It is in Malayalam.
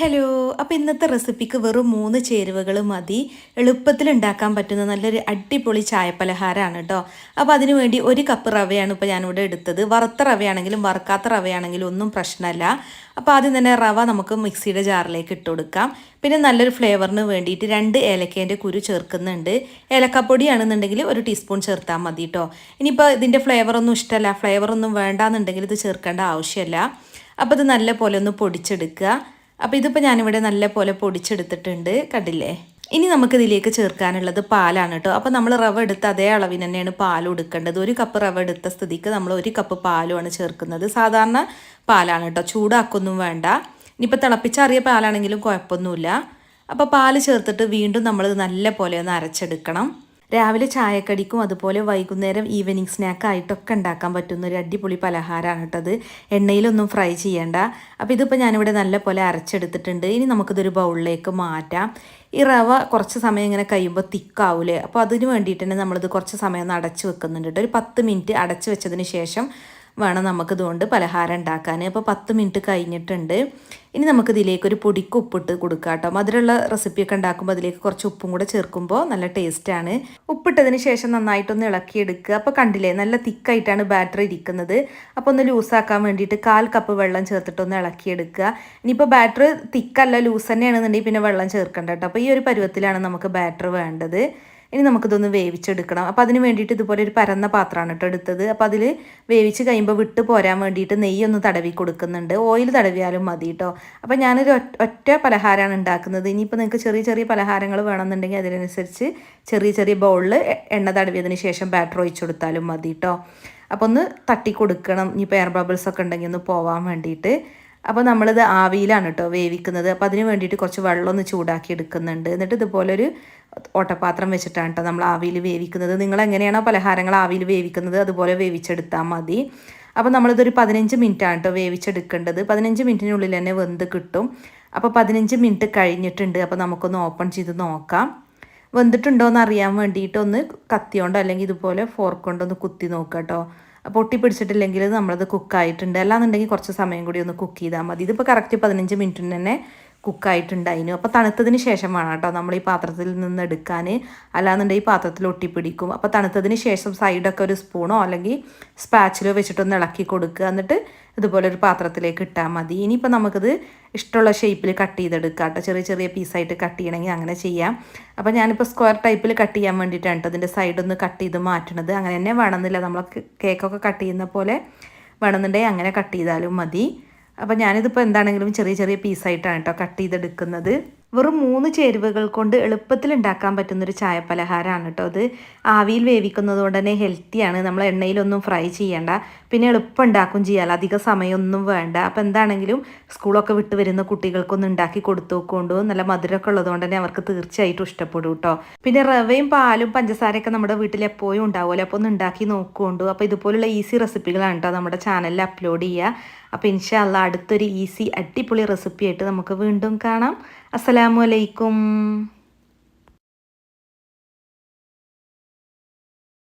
ഹലോ അപ്പോൾ ഇന്നത്തെ റെസിപ്പിക്ക് വെറും മൂന്ന് ചേരുവകൾ മതി. എളുപ്പത്തിൽ ഉണ്ടാക്കാൻ പറ്റുന്ന നല്ലൊരു അടിപൊളി ചായപ്പലഹാരമാണ് കേട്ടോ. അപ്പോൾ അതിനു വേണ്ടി ഒരു കപ്പ് റവയാണ് ഇപ്പോൾ ഞാനിവിടെ എടുത്തത്. വറുത്ത റവയാണെങ്കിലും വറുക്കാത്ത റവയാണെങ്കിലും ഒന്നും പ്രശ്നമല്ല. അപ്പോൾ ആദ്യം തന്നെ റവ നമുക്ക് മിക്സിയുടെ ജാറിലേക്ക് ഇട്ട് കൊടുക്കാം. പിന്നെ നല്ലൊരു ഫ്ലേവറിന് വേണ്ടിയിട്ട് രണ്ട് ഏലക്കേന്റെ കുരു ചേർക്കുന്നുണ്ട്. ഏലക്കപ്പൊടിയാണെന്നുണ്ടെങ്കിൽ ഒരു ടീസ്പൂൺ ചേർത്താൽ മതി കേട്ടോ. ഇനിയിപ്പോൾ ഇതിന്റെ ഫ്ലേവറൊന്നും ഇഷ്ടമല്ല. ഫ്ലേവറൊന്നും വേണ്ടാന്നുണ്ടെങ്കിൽ ഇത് ചേർക്കേണ്ട ആവശ്യമില്ല. അപ്പോൾ ഇത് നല്ല പോലെ ഒന്ന് പൊടിച്ചെടുക്കുക. അപ്പോൾ ഇതിപ്പോൾ ഞാനിവിടെ നല്ല പോലെ പൊടിച്ചെടുത്തിട്ടുണ്ട്. കണ്ടില്ലേ? ഇനി നമുക്ക് ഇതിലേക്ക് ചേർക്കാനുള്ളത് പാലാണ് കേട്ടോ അപ്പോൾ നമ്മൾ റവ എടുത്ത് അതേ അളവിന് തന്നെയാണ് പാൽ എടുക്കേണ്ടത് ഒരു കപ്പ് റവ എടുത്ത സ്ഥിതിക്ക് നമ്മൾ ഒരു കപ്പ് പാലുമാണ് ചേർക്കുന്നത്. സാധാരണ പാലാണ് കേട്ടോ ചൂടാക്കൊന്നും വേണ്ട. ഇനിയിപ്പോൾ തിളപ്പിച്ചറിയ പാലാണെങ്കിലും കുഴപ്പമൊന്നുമില്ല. അപ്പോൾ പാൽ ചേർത്തിട്ട് വീണ്ടും നമ്മൾ നല്ല പോലെ ഒന്ന് അരച്ചെടുക്കണം. രാവിലെ ചായക്കടിക്കും അതുപോലെ വൈകുന്നേരം ഈവനിങ് സ്നാക്കായിട്ടൊക്കെ ഉണ്ടാക്കാൻ പറ്റുന്ന ഒരു അടിപൊളി പലഹാരമാണ് കേട്ടത് എണ്ണയിലൊന്നും ഫ്രൈ ചെയ്യേണ്ട. അപ്പോൾ ഇതിപ്പോൾ ഞാനിവിടെ നല്ല പോലെ അരച്ചെടുത്തിട്ടുണ്ട്. ഇനി നമുക്കിതൊരു ബൗളിലേക്ക് മാറ്റാം. ഈ റവ കുറച്ച് സമയം ഇങ്ങനെ കഴിയുമ്പോൾ തിക്കാവൂലേ? അപ്പോൾ അതിന് വേണ്ടിയിട്ട് തന്നെ നമ്മളിത് കുറച്ച് സമയം ഒന്ന് അടച്ച് വെക്കുന്നുണ്ട് ഒരു പത്ത് മിനിറ്റ് അടച്ച് വെച്ചതിന് ശേഷം വേണം നമുക്കിതുകൊണ്ട് പലഹാരം ഉണ്ടാക്കാൻ. അപ്പോൾ പത്ത് മിനിറ്റ് കഴിഞ്ഞിട്ടുണ്ട്. ഇനി നമുക്ക് ഇതിലേക്ക് ഒരു പൊടിക്ക് ഉപ്പിട്ട് കൊടുക്കാം കേട്ടോ. മധുരമുള്ള റെസിപ്പിയൊക്കെ ഉണ്ടാക്കുമ്പോൾ അതിലേക്ക് കുറച്ച് ഉപ്പും കൂടെ ചേർക്കുമ്പോൾ നല്ല ടേസ്റ്റാണ് ഉപ്പിട്ടതിന് ശേഷം നന്നായിട്ടൊന്ന് ഇളക്കിയെടുക്കുക. അപ്പോൾ കണ്ടില്ലേ നല്ല തിക്കായിട്ടാണ് ബാറ്റർ ഇരിക്കുന്നത്. അപ്പോൾ ഒന്ന് ലൂസാക്കാൻ വേണ്ടിയിട്ട് കാൽ കപ്പ് വെള്ളം ചേർത്തിട്ടൊന്ന് ഇളക്കിയെടുക്കുക. ഇനിയിപ്പോൾ ബാറ്റർ തിക്കല്ല ലൂസ് തന്നെയാണെന്നുണ്ടെങ്കിൽ പിന്നെ വെള്ളം ചേർക്കണ്ട കേട്ടോ. അപ്പോൾ ഈ ഒരു പരുവത്തിലാണ് നമുക്ക് ബാറ്റർ വേണ്ടത്. ഇനി നമുക്കിതൊന്ന് വേവിച്ചെടുക്കണം. അപ്പോൾ അതിന് വേണ്ടിയിട്ട് ഇതുപോലെ ഒരു പരന്ന പാത്രമാണ് കേട്ടോ എടുത്തത്. അപ്പോൾ അതിൽ വേവിച്ച് കഴിയുമ്പോൾ വിട്ട് പോരാൻ വേണ്ടിയിട്ട് നെയ്യൊന്ന് തടവി കൊടുക്കുന്നുണ്ട്. ഓയിൽ തടവിയാലും മതി കേട്ടോ. അപ്പോൾ ഞാനൊരു ഒറ്റ പലഹാരമാണ് ഉണ്ടാക്കുന്നത്. ഇനിയിപ്പോൾ നിങ്ങൾക്ക് ചെറിയ ചെറിയ പലഹാരങ്ങൾ വേണമെന്നുണ്ടെങ്കിൽ അതിനനുസരിച്ച് ചെറിയ ചെറിയ ബൗളിൽ എണ്ണ തടവിയതിന് ശേഷം ബാറ്റർ ഒഴിച്ചു കൊടുത്താലും മതി കേട്ടോ. അപ്പോൾ ഒന്ന് തട്ടി കൊടുക്കണം. ഇനിയിപ്പോൾ എയർ ബബിൾസ് ഒക്കെ ഉണ്ടെങ്കിൽ ഒന്ന് പോവാൻ വേണ്ടിയിട്ട്. അപ്പോൾ നമ്മളിത് ആവിയിലാണ് കേട്ടോ വേവിക്കുന്നത്. അപ്പോൾ അതിന് വേണ്ടിയിട്ട് കുറച്ച് വെള്ളം ഒന്ന് ചൂടാക്കി എടുക്കുന്നുണ്ട്. എന്നിട്ട് ഇതുപോലെ ഒരു ഓട്ടപാത്രം വെച്ചിട്ടാണ് കേട്ടോ നമ്മൾ ആവിയിൽ വേവിക്കുന്നത്. നിങ്ങൾ എങ്ങനെയാണോ പലഹാരങ്ങൾ ആവിയിൽ വേവിക്കുന്നത് അതുപോലെ വേവിച്ചെടുത്താൽ മതി. അപ്പോൾ നമ്മളിതൊരു പതിനഞ്ച് മിനിറ്റാണ് കേട്ടോ വേവിച്ചെടുക്കേണ്ടത്. പതിനഞ്ച് മിനിറ്റിനുള്ളിൽ തന്നെ വെന്ത് കിട്ടും. അപ്പോൾ പതിനഞ്ച് മിനിറ്റ് കഴിഞ്ഞിട്ടുണ്ട്. അപ്പോൾ നമുക്കൊന്ന് ഓപ്പൺ ചെയ്ത് നോക്കാം. വെന്തിട്ടുണ്ടോ എന്ന് അറിയാൻ വേണ്ടിയിട്ട് ഒന്ന് കത്തിയോണ്ടോ അല്ലെങ്കിൽ ഇതുപോലെ ഫോർക്കൊണ്ടോ ഒന്ന് കുത്തി നോക്കാം കേട്ടോ പൊട്ടി പിടിച്ചിട്ടില്ലെങ്കിൽ നമ്മളത് കുക്കായിട്ടുണ്ട് അല്ലാന്നുണ്ടെങ്കിൽ കുറച്ച് സമയം കൂടി ഒന്ന് കുക്ക് ചെയ്താൽ മതി. ഇതിപ്പോൾ കറക്റ്റ് പതിനഞ്ച് മിനിറ്റിന് തന്നെ കുക്കായിട്ടുണ്ടായിരുന്നു അപ്പോൾ തണുത്തതിന് ശേഷം വേണം കേട്ടോ നമ്മൾ ഈ പാത്രത്തിൽ നിന്ന് എടുക്കാൻ അല്ലാന്നുണ്ടെങ്കിൽ ഈ പാത്രത്തിൽ ഒട്ടിപ്പിടിക്കും. അപ്പോൾ തണുത്തതിന് ശേഷം സൈഡൊക്കെ ഒരു സ്പൂണോ അല്ലെങ്കിൽ സ്പാച്ചിലോ വെച്ചിട്ടൊന്ന് ഇളക്കി കൊടുക്കുക. എന്നിട്ട് ഇതുപോലെ ഒരു പാത്രത്തിലേക്ക് ഇട്ടാൽ മതി. ഇനിയിപ്പോൾ നമുക്കിത് ഇഷ്ടമുള്ള ഷേപ്പിൽ കട്ട് ചെയ്തെടുക്കാം കേട്ടോ. ചെറിയ ചെറിയ പീസായിട്ട് കട്ട് ചെയ്യണമെങ്കിൽ അങ്ങനെ ചെയ്യാം. അപ്പോൾ ഞാനിപ്പോൾ സ്ക്വയർ ടൈപ്പിൽ കട്ട് ചെയ്യാൻ വേണ്ടിയിട്ടാണ് കേട്ടോ അതിന്റെ സൈഡൊന്ന് കട്ട് ചെയ്ത് മാറ്റണത് അങ്ങനെ തന്നെ വേണമെന്നില്ല. നമ്മൾ കേക്കൊക്കെ കട്ട് ചെയ്യുന്ന പോലെ വേണമെന്നുണ്ടെങ്കിൽ അങ്ങനെ കട്ട് ചെയ്താലും മതി. അപ്പോൾ ഞാനിതിപ്പോൾ എന്താണെങ്കിലും ചെറിയ ചെറിയ പീസായിട്ടാണ് കേട്ടോ കട്ട് ചെയ്തെടുക്കുന്നത്. വെറും മൂന്ന് ചേരുവകൾ കൊണ്ട് എളുപ്പത്തിൽ ഉണ്ടാക്കാൻ പറ്റുന്നൊരു ചായ പലഹാരമാണ് കേട്ടോ അത്. ആവിയിൽ വേവിക്കുന്നത് കൊണ്ട് തന്നെ ഹെൽത്തിയാണ് നമ്മൾ എണ്ണയിലൊന്നും ഫ്രൈ ചെയ്യേണ്ട. പിന്നെ എളുപ്പം ഉണ്ടാക്കും ചെയ്യാമല്ലോ അധിക സമയമൊന്നും വേണ്ട. അപ്പോൾ എന്താണെങ്കിലും സ്കൂളൊക്കെ വിട്ട് വരുന്ന കുട്ടികൾക്കൊന്നും ഉണ്ടാക്കി കൊടുത്തു കൊണ്ടു നല്ല മധുരമൊക്കെ ഉള്ളതുകൊണ്ട് തന്നെ അവർക്ക് തീർച്ചയായിട്ടും ഇഷ്ടപ്പെടും കേട്ടോ. പിന്നെ റവയും പാലും പഞ്ചസാരയൊക്കെ നമ്മുടെ വീട്ടിൽ എപ്പോഴും ഉണ്ടാവുമല്ലോ. അപ്പോൾ ഒന്ന് ഉണ്ടാക്കി നോക്കുകൊണ്ടു. അപ്പോൾ ഇതുപോലുള്ള ഈസി റെസിപ്പികളാണ് കേട്ടോ നമ്മുടെ ചാനലിൽ അപ്ലോഡ് ചെയ്യുക. അപ്പോൾ ഇൻഷാല്ല അടുത്തൊരു ഈസി അടിപൊളി റെസിപ്പി ആയിട്ട് നമുക്ക് വീണ്ടും കാണാം. അസ്സലാമു അലൈക്കും.